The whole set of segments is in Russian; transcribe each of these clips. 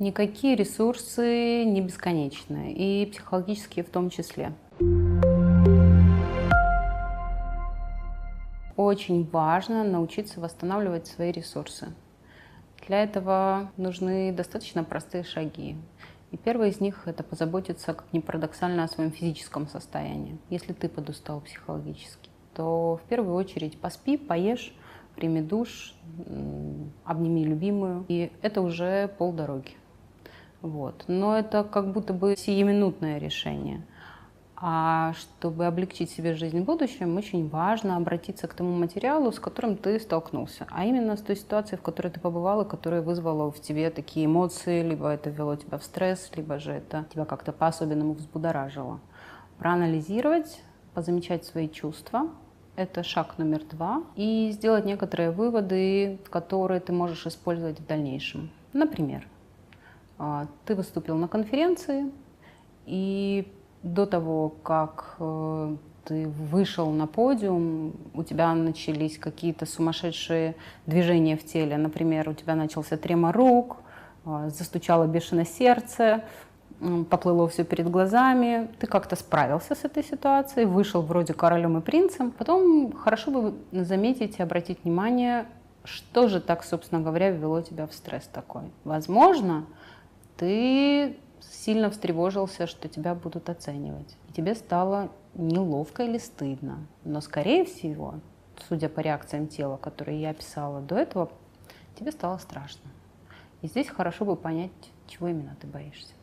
Никакие ресурсы не бесконечны, и психологические в том числе. Очень важно научиться восстанавливать свои ресурсы. Для этого нужны достаточно простые шаги. И первый из них – это позаботиться, как ни парадоксально, о своем физическом состоянии. Если ты подустал психологически, то в первую очередь поспи, поешь, прими душ, обними любимую. И это уже полдороги. Вот. Но это как будто бы сиюминутное решение. А чтобы облегчить себе жизнь в будущем, очень важно обратиться к тому материалу, с которым ты столкнулся. А именно с той ситуацией, в которой ты побывал, и которая вызвала в тебе такие эмоции, либо это ввело тебя в стресс, либо же это тебя как-то по-особенному взбудоражило. Проанализировать, позамечать свои чувства, это шаг номер два. И сделать некоторые выводы, которые ты можешь использовать в дальнейшем. Например, ты выступил на конференции, и до того, как э, ты вышел на подиум, у тебя начались какие-то сумасшедшие движения в теле. Например, у тебя начался трема рук, э, застучало бешеное сердце, поплыло все перед глазами. Ты как-то справился с этой ситуацией, вышел вроде королем и принцем. Потом хорошо бы заметить и обратить внимание, что же так, собственно говоря, ввело тебя в стресс такой. Возможно, ты сильно встревожился, что тебя будут оценивать. И тебе стало неловко или стыдно. Но, скорее всего, судя по реакциям тела, которые я описала до этого, тебе стало страшно. И здесь хорошо бы понять, чего именно ты боишься.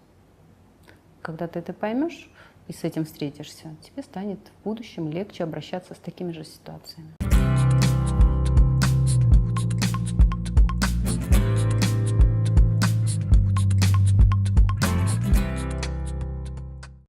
Когда ты это поймешь и с этим встретишься, тебе станет в будущем легче обращаться с такими же ситуациями.